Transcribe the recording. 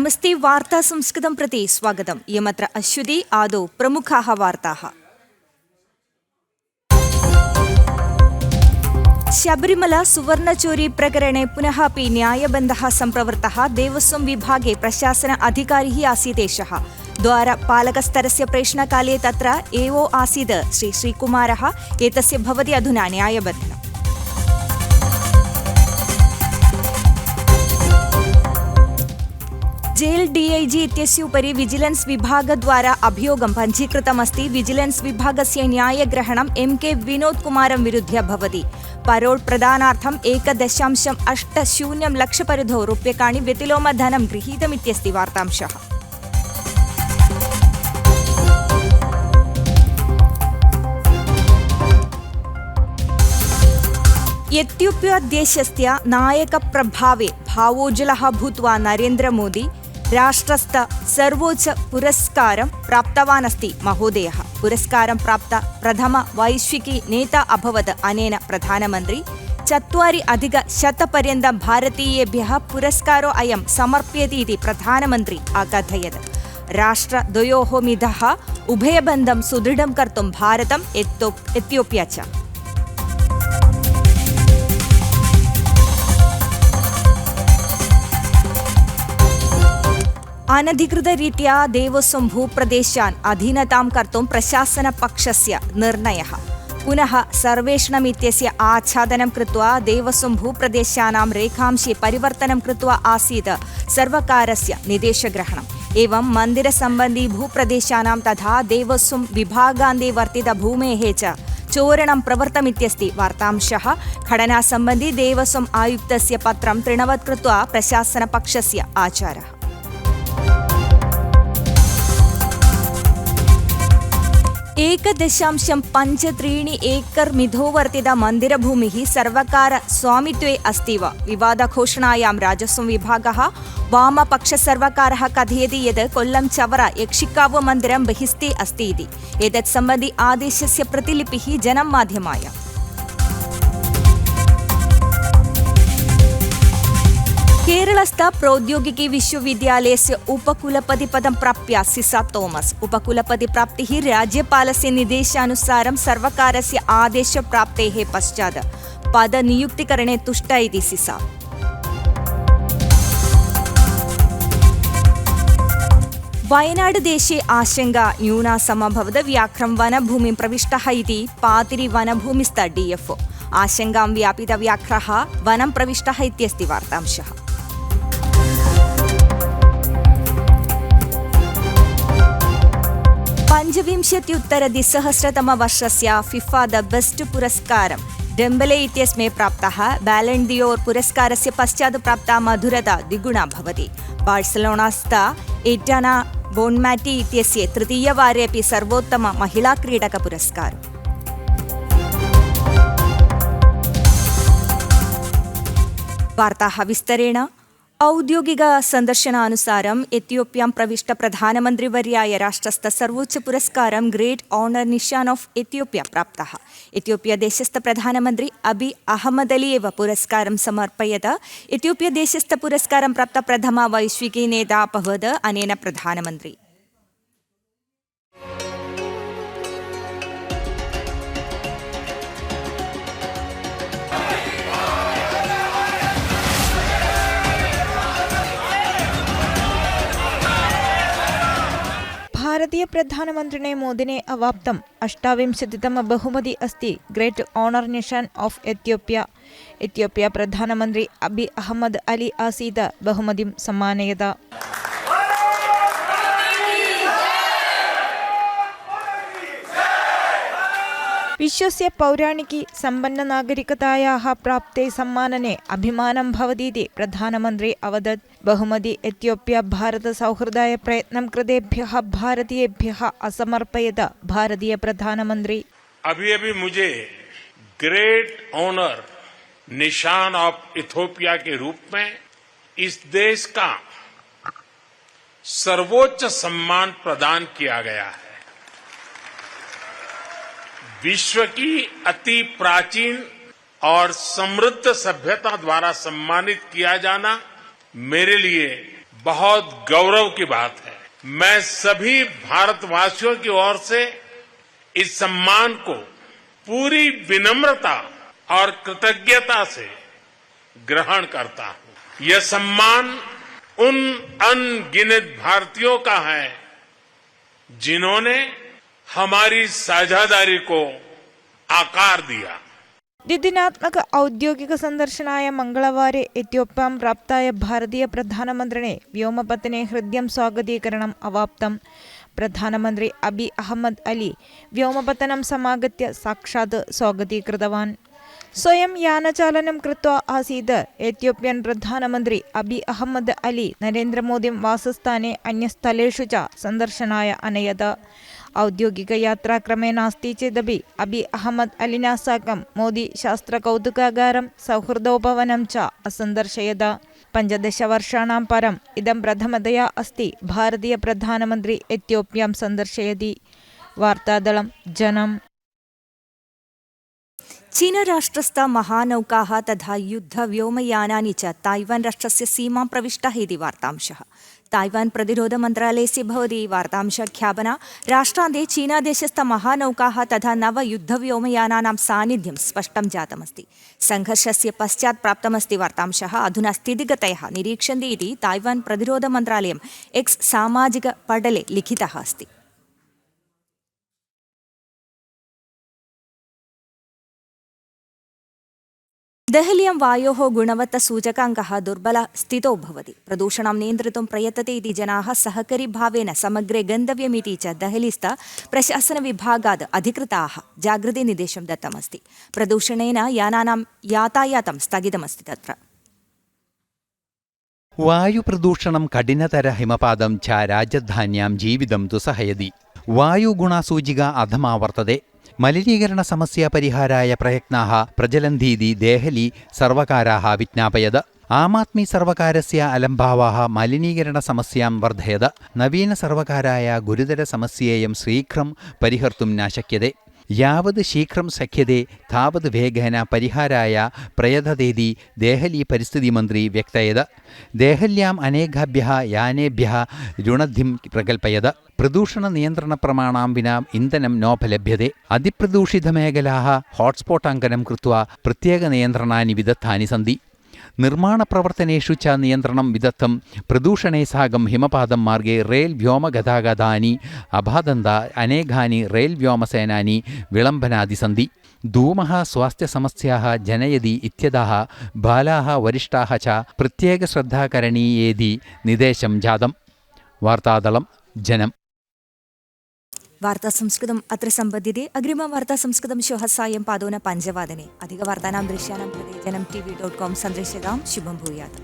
നമസ്തേ വാർത്താ സംസ്കൃതം പ്രതി സ്വാഗതം. യമത്ര അശ്വതി ആദോ പ്രമുഖാഹ വാർത്താഹ. ശബരിമല സുവർണചോരി പ്രकरणे പുനഃ പി ന്യായബന്ധ സംപ്രവൃത്ത ദേവസ്വം വിഭാഗേ പ്രശാസന അധികാരി ആസീതേശ द्वारपालकस्तरस्य प्रेषणकाले तत्र एवो आसीत् श्री श्रीकुमारः एतस्य भवति अधुना न्यायबद्धनम् जेल डीआईजी इत्यस्य उपरि विजिलेंस विभाग द्वारा अभियोगं पञ्जीकृतमस्ति विजिलेंस विभागस्य न्यायग्रहणं एम के विनोद कुमारं विरुद्ध्य भवति। परोल प्रदानार्थं एकदशांशम् अष्ट शून्यं लक्षपरिधो रूप्यकाणि व्यतिलोम धनं गृहीतमित्यस्ति वार्तांशः। यद्युप्य देशस्य नायक प्रभावे भावोज्जलः भूत्वा नरेन्द्र मोदी। राष्ट्रस्थ सर्वोच्च पुरस्कारं प्राप्तवान् अस्ति महोदयः पुरस्कारं प्राप्त प्रथम वैश्विकी नेता अभवत् अनेन प्रधानमन्त्री चत्वारि अधिकशतपर्यन्तं भारतीयेभ्यः पुरस्कारो अयं समर्प्यते इति प्रधानमन्त्री अकथयत् राष्ट्रद्वयोः मिथः उभयबन्धं सुदृढं कर्तुं भारतम् एत्योप्या च അനധികൃത രീതിയ ദേവസ്വം ഭൂപ്രദേശാൻ അധീനതാം കർത്തും പ്രശാസന പക്ഷസ്യ നിർണയ പുനഃ സർവേഷണമിത്യസ്യ ആച്ഛാദനം കൃത്വാ ദേവസ്വം ഭൂപ്രദേശാനാം രേഖാംശി പരിവർത്തനം കൃത്വാ ആസീത് സർവകാരസ്യ നിദേശഗ്രഹണം एवं मन्दिरसम्बन्धी भूप्रदेशानां तथा देवस्वं विभागान्ते वर्तितभूमेः च चोरणं प्रवृत्तमित्यस्ति वार्तांशः खडनासम्बन्धी देवस्वम् आयुक्तस्य पत्रं तृणवत् कृत्वा प्रशासनपक्षस्य आचारः एकदशांशं पञ्च त्रीणि एकर् मिधो वर्तिता मन्दिरभूमिः सर्वकार स्वामित्वे अस्ति वा विवादघोषणायां राजस्व विभागः वामपक्षसर्वकारः कथयति यत् कोल्लं चवर यक्षिकाव् मन्दिरं बहिस्ते अस्ति इति एतत् सम्बन्धि आदेशस्य प्रतिलिपिः കേരളസ്ഥ പ്രൗദ്യോഗികി വിശ്വവിദ്യാലയസ് ഉപകുലപതി പദം പ്രാപ്യ സിസ തോമസ്. ഉപകുലപതി പ്രാപ്തി രാജ്യപാലസ്യ നിദേശാനുസാരം സർവകാരസ്യ ആദേശപ്രാപ്തേ പശ്ചാത്. പദനിയുക്തികരണേ തുഷ്ട തുഷ്ടൈതി സിസ. വയനാട് ദേശീയ ആശങ്ക ന്യൂനാസമഭവത് വ്യാഘ്രം വനഭൂമി പ്രവിഷ്ട ഇതി പാതിരി വനഭൂമിസ്ഥ ഡി എഫ്. ഒ ആശങ്കാം വ്യാപിത വ്യാഘ്ര വനം പ്രവിഷ്ട ഇത്യസ്തി വാർത്താംശ पञ्चविंशत्युत्तरद्विसहस्रतमवर्षस्य फिफा द बेस्ट् पुरस्कारं डेम्बले इत्यस्मै प्राप्तः बेलण्डियोर् पुरस्कारस्य पश्चात् प्राप्ता मधुरता द्विगुणा भवति। बार्सलोनास्थ एटाना बोन्माटी इत्यस्य तृतीयवारे अपि महिलाक्रीडकपुरस्कारम् वार्ताः विस्तरेण। ഔദ്യോഗിക സന്ദർശനാനുസാരം എത്യോപ്യാം പ്രവിഷ്ട പ്രധാനമന്ത്രിവര്യായ രാഷ്ട്രസ്ഥ സർവോच्ച പുരസ്കാരം great honour Nishan of Ethiopia പ്രാപ്ത. എത്യോപ്യ ദേശസ്ഥ പ്രധാനമന്ത്രി അബി അഹമ്മദ് അലിയേവ പുരസ്കാരം സമർപ്പയത്. എത്യോപ്യ ദേശസ്ഥ പുരസ്കാരം പ്രാപ്ത പ്രഥമ വൈശ്വികീ നേതാ അഭവത് അനേന പ്രധാനമന്ത്രി. ഭാരതീയ പ്രധാനമന്ത്രിണെ മോദിനെ അവാപ്തം. അഷ്ടാവിംശതിതമ ബഹുമതി അസ്തി great honour Nishan of Ethiopia Ethiopia പ്രധാനമന്ത്രി അബി അഹമ്മദ് അലി ആസീദ. ബഹുമതിം സമ്മാനയത. വിശ്വസ്യ പൗരാണികി സമ്പന്ന നാഗരികതായാ പ്രാപ്തേ സമ്മാനനെ. അഭിമാനം ഭവതീതി. പ്രധാനമന്ത്രി അവദത് बहुमति एथियोप्या भारतसौहृदाय प्रयत्नं कृतेभ्यः भारतीयेभ्यः असमर्पयत भारतीय प्रधानमन्त्री अभी अभी मुझे ग्रेट ऑनर निशान ऑफ़ इथोपिया के रूप में इस देश का सर्वोच्च सम्मान प्रदान किया गया है। विश्व की अति प्राचीन और समृद्ध सभ्यता द्वारा सम्मानित किया जाना मेरे लिए बहुत गौरव की बात है। मैं सभी भारतवासियों की ओर से इस सम्मान को पूरी विनम्रता और कृतज्ञता से ग्रहण करता हूँ। यह सम्मान उन अनगिनत भारतीयों का है जिन्होंने हमारी साझादारी को आकार दिया। ദ്വിദിനാത്മക ഔദ്യോഗിക സന്ദർശനായ മംഗളവാരെ എത്യോപ്യാം പ്രാപ്തായ ഭാരതീയ പ്രധാനമന്ത്രിനെ വ്യോമപത്തിനെ ഹൃദ്യം സ്വാഗതീകരണം അവാപ്തം. പ്രധാനമന്ത്രി അബി അഹമ്മദ് അലി വ്യോമപത്തനം സമാഗത്യ സാക്ഷാത് സ്വാഗതീകൃതവാൻ. സ്വയം യാനചാലനം കൃത്വ ആസീത് എത്യോപ്യൻ പ്രധാനമന്ത്രി അബി അഹമ്മദ് അലി നരേന്ദ്രമോദി വാസസ്ഥാനെ അന്യസ്ഥലേഷു ച സന്ദർശനായ അനയത്. औद्योगिकयात्राक्रमेणास्ति चेदपि अबि अहमद् अलिना साकं मोदी शास्त्रकौतुकागारं सौहृदोपवनं च असन्दर्शयत पञ्चदशवर्षाणां परम् इदं प्रथमतया अस्ति भारतीयप्रधानमन्त्री एत्योप्यां सन्दर्शयति वार्तादलं जनम् चीनराष्ट्रस्थ महानौकाः तथा युद्धव्योमयानानि च ताइवान् राष्ट्रस्य सीमां प्रविष्टाः इति वार्तांशः। ताइवान् प्रतिरोधमन्त्रालयस्य भवति राष्ट्रान्ते चीनादेशस्थ महानौकाः तथा नवयुद्धव्योमयानानां सान्निध्यं स्पष्टं जातमस्ति। सङ्घर्षस्य पश्चात् प्राप्तमस्ति वार्तांशः। अधुना स्थितिगतयः निरीक्ष्यन्ते इति ताइवान् प्रतिरोधमन्त्रालयम् एक्स् सामाजिकपटले लिखितः अस्ति। ദഹലിയം വായോ ഗുണവത്ത സൂചകാങ്ക ദുർബല സ്ഥിതോ ഭവതി. പ്രദൂഷണം നിയന്ത്രിതും പ്രയത്തത്തെ ഇതി ജനാ സഹകരി ഭാവേന സമഗ്രേ ഗന്തവ്യമിതി ച ദഹലിസ്ഥ പ്രശാസന വിഭാഗാത് അധികൃതാ ജാഗ്രതി നിർദ്ദേശം ദത്തമസ്തി. പ്രദൂഷണേന യാനാനാം യാതായാതം സ്ഥഗിതമസ്തി തത്ര. വായുപ്രദൂഷണം കഠിനതര ഹിമപാതം ച രാജധാന്യാം ജീവിതം തുസഹയതി വായുഗുണസൂചിക അധമാവർത്തതെ. മലിനീകരണ സമസ്യ പരിഹാരായ പ്രയത്നാഹ പ്രജലന്ധീതി ദേഹലി സർവകാരാഹ വിജ്ഞാപയത്. ആമാത്മി സർവകാരസ്യ അലംഭാവാഹ മലിനീകരണ സമസ്യാം വർദ്ധയത് നവീന സർവകാരായ ഗുരുതര സമസ്യയും ശീഘ്രം പരിഹർത്തും നാശക്യതേ യാവത് ശീഘ്രം സഖ്യതേ താവത് വേഗേന പരിഹാരായ പ്രയതതേതി ദേഹലി പരിസ്ഥിതി മന്ത്രി വ്യക്തയത്. ദേഹല്യാം അനേകാഭ്യ യാനേഭ്യ രുണധിം പ്രകൽപ്പയത്. പ്രദൂഷണ നിയന്ത്രണ പ്രമാണാം വിന ഇന്ധനം നോപലഭ്യത്തെ ഹോട്ട്സ്പോട്ട് അങ്കനം കൃത്വ പ്രത്യേക നിയന്ത്രണാനി വിദഗ്ധാനി സന്തി च नियन्त्रणं विदत्तं प्रदूषणे साकं हिमपातं मार्गे रेल् व्योमगतागतानि अबाधन्त अनेकानि रेल् व्योमसेनानि विलम्बनादि सन्ति धूमः स्वास्थ्यसमस्याः जनयति इत्यतः बालाः वरिष्ठाः च प्रत्येकश्रद्धा करणीयेति निर्देशं जातं वार्तादलं जनम् വാർത്താ സംസ്കൃതം അത്ര സമ്പദ്യതേ അഗ്രിമ വാർത്താ സംസ്കൃതം സായം പാതോന പഞ്ചവാദനെ. അധിക വാർത്താനാം ദൃശ്യാനം പ്രതിജനം ടി വി ഡോട്ട് കോം സന്ദർശകാം ശുഭം ഭൂയാത്ര